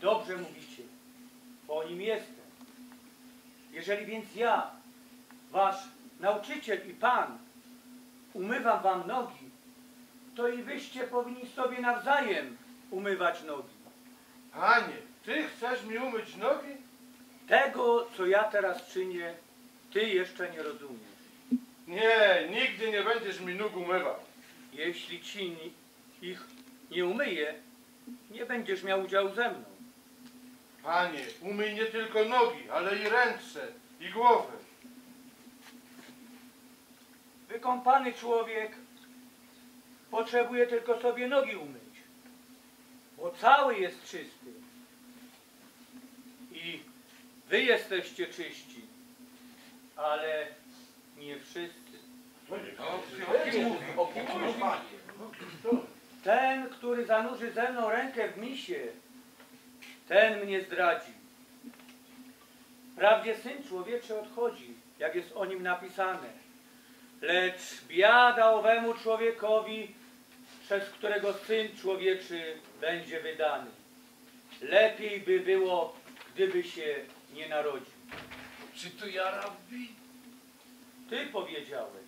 dobrze mówicie, bo nim jestem. Jeżeli więc ja, wasz nauczyciel i pan, umywam wam nogi, to i wyście powinni sobie nawzajem umywać nogi. Panie, ty chcesz mi umyć nogi? Tego, co ja teraz czynię, ty jeszcze nie rozumiesz. Nie, nigdy nie będziesz mi nóg umywał. Jeśli ci ich nie umyję, nie będziesz miał udziału ze mną. Panie, umyj nie tylko nogi, ale i ręce, i głowę. Wykąpany człowiek potrzebuje tylko sobie nogi umyć, bo cały jest czysty. I wy jesteście czyści, ale nie wszyscy. O kim mówi? O kim mówi? Ten, który zanurzy ze mną rękę w misie, ten mnie zdradzi. Wprawdzie Syn Człowieczy odchodzi, jak jest o nim napisane. Lecz biada owemu człowiekowi, przez którego Syn Człowieczy będzie wydany. Lepiej by było, gdyby się nie narodził. Czy to ja, rabbi? Ty powiedziałeś.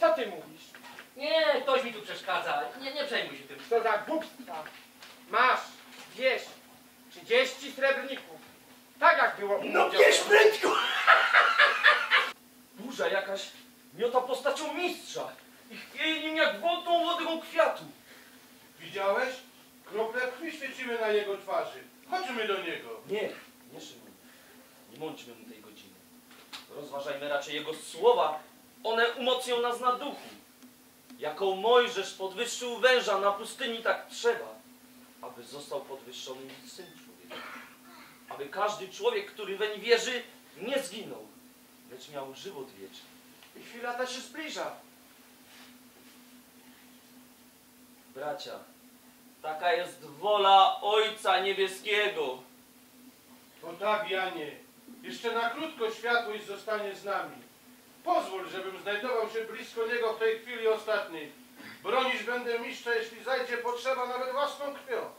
Co ty mówisz? Nie, ktoś mi tu przeszkadza. Nie, nie przejmuj się tym. Co za głupstwa. Masz, wieś, 30 srebrników. Tak jak było No bierz prędko! Burza jakaś miota postacią mistrza i chwieje nim jak wodną łodygą kwiatu. Widziałeś? Krople krwi świecimy na jego twarzy. Chodźmy do niego. Nie, nie Szymon. Nie mądźmy mu tej godziny. Rozważajmy raczej jego słowa. One umocnią nas na duchu. Jaką Mojżesz podwyższył węża na pustyni, tak trzeba, aby został podwyższony Syn Człowieka. Aby każdy człowiek, który weń wierzy, nie zginął, lecz miał żywot wieczny. I chwila ta się zbliża. Bracia, taka jest wola Ojca Niebieskiego. To tak, Janie. Jeszcze na krótko światłość zostanie z nami. Pozwól, żebym znajdował się blisko niego w tej chwili ostatniej. Bronić będę mistrza, jeśli zajdzie potrzeba, nawet własną krwią.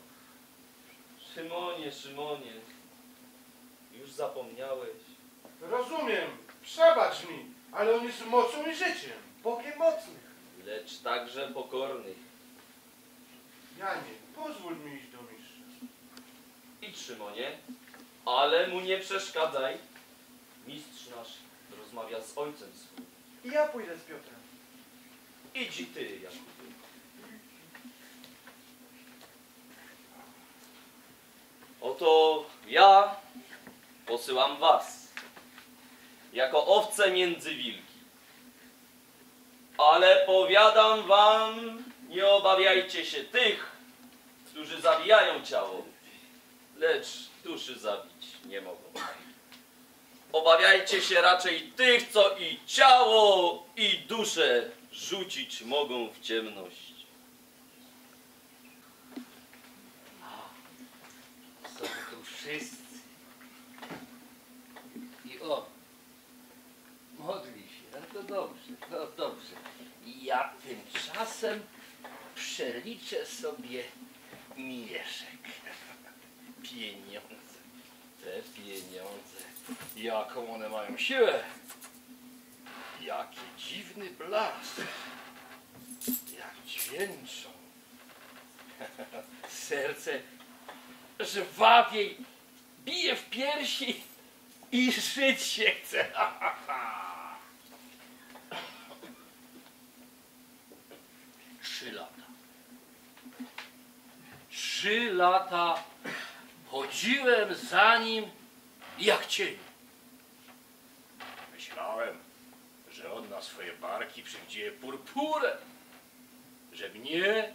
Szymonie, Szymonie, już zapomniałeś. Rozumiem, przebacz mi, ale on jest mocą i życiem, Bogiem mocnych. Lecz także pokorny. Janie, pozwól mi iść do mistrza. Idź, Szymonie, ale mu nie przeszkadzaj. Mistrz nasz rozmawia z ojcem swym. I ja pójdę z Piotrem. Idź i ty, Jakubie. Oto ja posyłam was jako owce między wilki. Ale powiadam wam, nie obawiajcie się tych, którzy zabijają ciało, lecz duszy zabić nie mogą. Obawiajcie się raczej tych, co i ciało, i duszę rzucić mogą w ciemność. Są tu wszyscy. I o, modli się. No to dobrze, no dobrze. Ja tymczasem przeliczę sobie mieszek. Pieniądze. Te pieniądze. Jaką one mają siłę. Jaki dziwny blask. Jak dźwięczą. Serce żwawiej bije w piersi i żyć się chce. Trzy lata. Trzy lata chodziłem za nim jak cień. Myślałem, że on na swoje barki przywdzieje purpurę, że mnie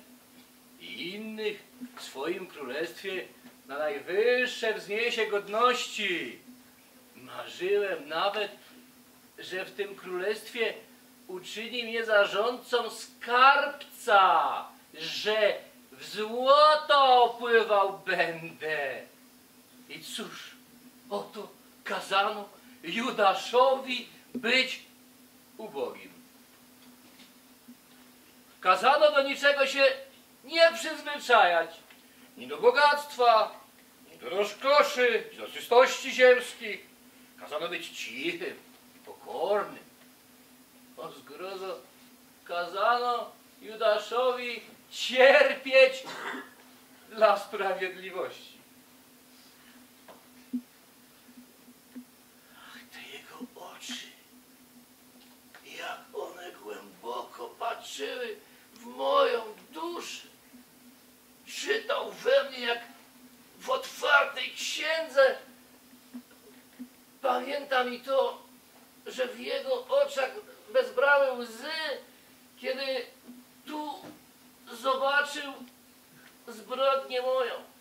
i innych w swoim królestwie na najwyższe wzniesie godności. Marzyłem nawet, że w tym królestwie uczyni mnie zarządcą skarbca, że w złoto opływał będę. I cóż, oto kazano Judaszowi być ubogim. Kazano do niczego się nie przyzwyczajać. Ni do bogactwa, ni do rozkoszy, ni do czystości ziemskich. Kazano być cichym, pokornym. O zgrozo, kazano Judaszowi cierpieć dla sprawiedliwości. oil.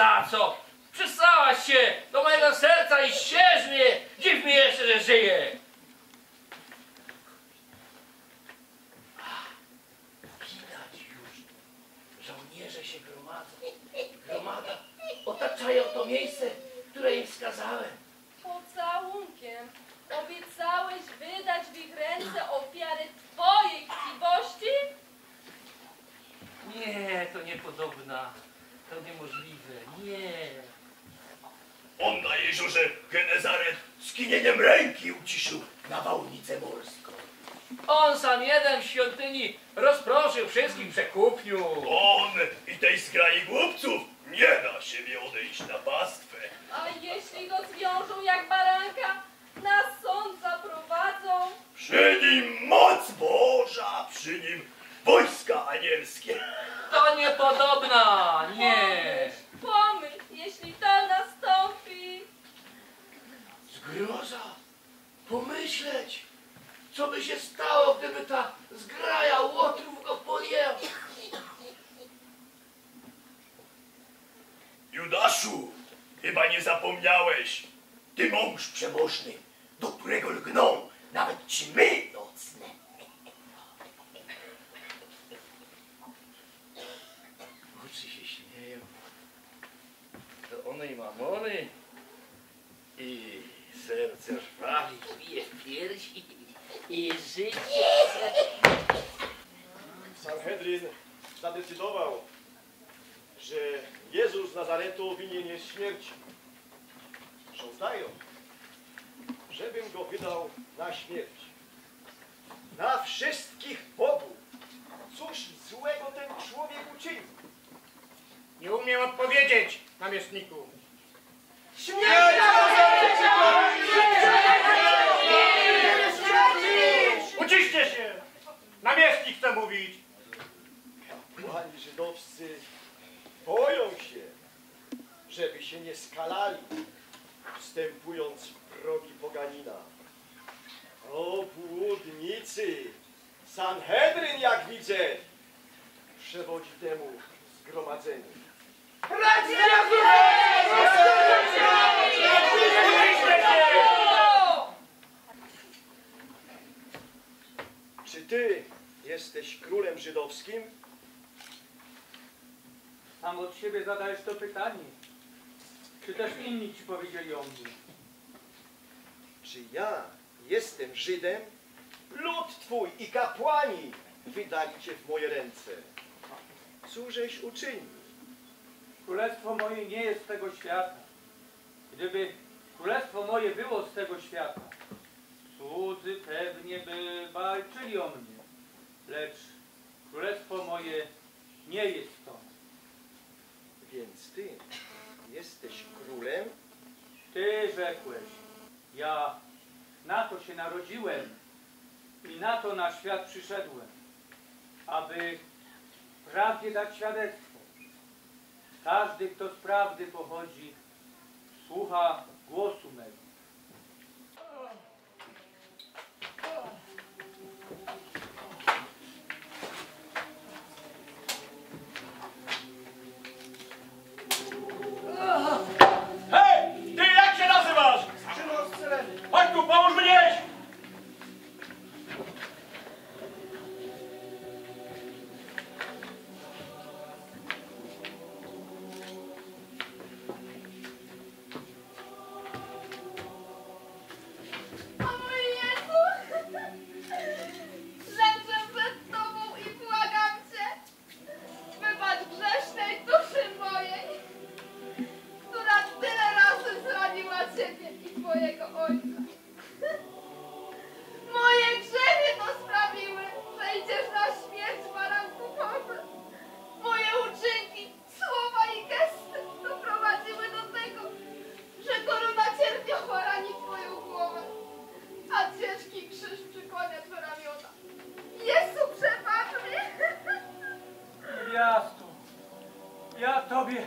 Za co? Przystałaś się Genezaret skinieniem ręki uciszył nawałnicę morską. On sam jeden w świątyni rozproszył wszystkich przekupniów. On i tej zgrai głupców nie da siebie odejść na pastwę. A jeśli go zwiążą jak baranka, na sąd zaprowadzą, Przy nim moc Boża, przy nim wojska anielskie. To niepodobna, nie. pomyśl, pomyśl, jeśli to nastąpi. Zgroza! Pomyśleć, co by się stało, gdyby ta zgraja łotrów go podjęła. Judaszu, chyba nie zapomniałeś. Ty mąż przebożny, do którego lgną nawet ćmy nocne. Oczy się śmieją. To one i mamony. I serce żwawi. Bije w piersi i życie. Sanhedryn zadecydował, że Jezus z Nazaretu winien jest śmierci. Żądają, żebym go wydał na śmierć. Na wszystkich Bogu. Cóż złego ten człowiek uczynił? Nie umiem odpowiedzieć, namiestniku. Uciszcie się! Namiestnik chce mówić. Kapłani żydowscy boją się, żeby się nie skalali, wstępując w progi poganina. O błudnicy! Sanhedryn, jak widzę, przewodzi temu zgromadzeniu. Czy ty jesteś królem żydowskim? Sam od siebie zadajesz to pytanie. Czy też inni ci powiedzieli o mnie? Czy ja jestem Żydem? Lud twój i kapłani wydali cię w moje ręce. Cóżeś uczynił? Królestwo moje nie jest z tego świata. Gdyby królestwo moje było z tego świata, cudzy pewnie by walczyli o mnie. Lecz królestwo moje nie jest stąd. Więc ty jesteś królem? Ty rzekłeś, ja na to się narodziłem i na to na świat przyszedłem, aby prawdzie dać świadectwo. Każdy, kto z prawdy pochodzi, słucha głosu mego. Ja Tobie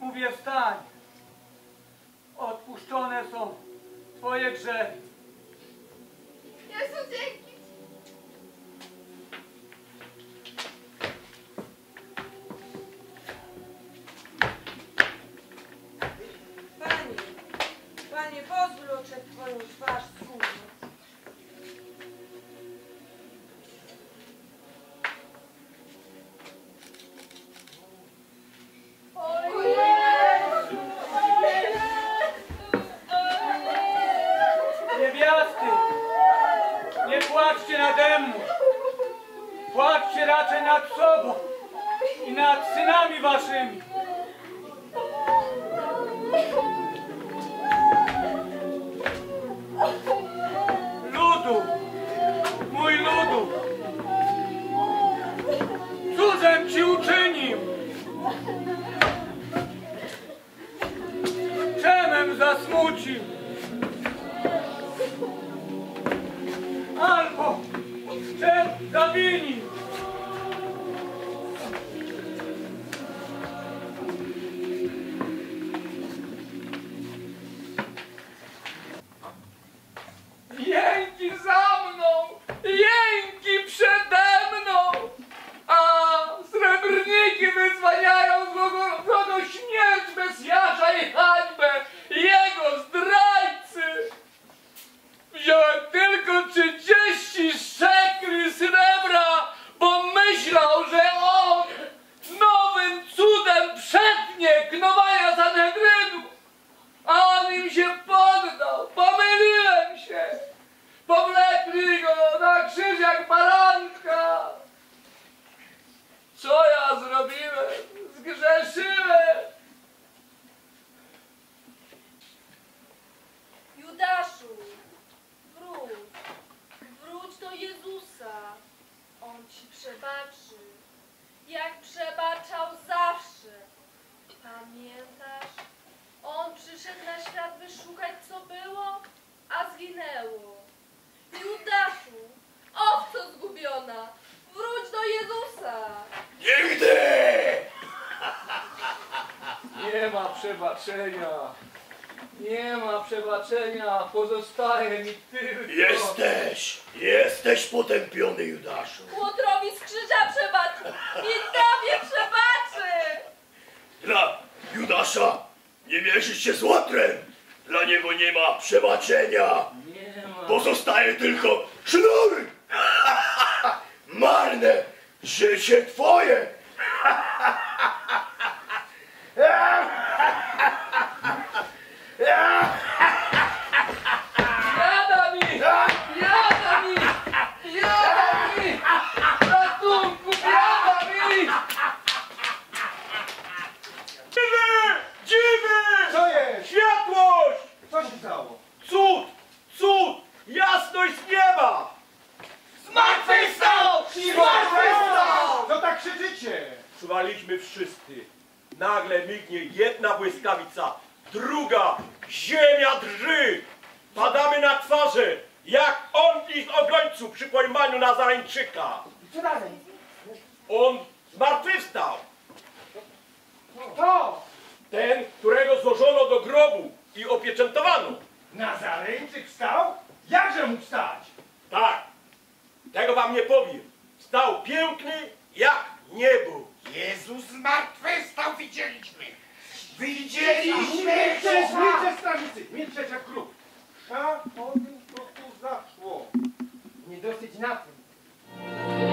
mówię wstań. Odpuszczone są Twoje grzechy. Jezu, dzięki! Nie płaczcie nade mną. Płaczcie raczej nad sobą i nad synami waszymi. Ludu, mój ludu, cudzem ci uczynił. Czemem zasmucił. Nie ma przebaczenia. Nie ma przebaczenia. Pozostaje mi tylko... Jesteś, jesteś potępiony, Judaszu. Łotrowi z krzyża przebaczy i tobie przebaczy. Dla Judasza nie mierzysz się z łotrem. Dla niego nie ma przebaczenia. Nie ma. Pozostaje tylko sznur. Marne życie twoje. Jada mi! Jada mi! Jada mi! Ratunku, jada mi! Dziwy! Dziwy! Co jest? Światłość! Co się stało? Cud! Cud! Jasność z nieba! Zmartwychwstał! Zmartwychwstał! Co tak krzyczycie? Czuwaliśmy wszyscy. Nagle mignie jedna błyskawica, druga, ziemia drży. Padamy na twarze, jak on ich obrońców przy pojmaniu Nazareńczyka. I co dalej? On zmartwychwstał. To! Ten, którego złożono do grobu i opieczętowano. Nazareńczyk wstał? Jakże mógł stać? Tak, tego wam nie powiem. Stał piękny jak niebo. Jezus zmartwychwstał, widzieliśmy! Milczeć, milczeć strażnicy! Milczeć jak kruk! A o tym co tu zaszło. Nie dosyć na tym.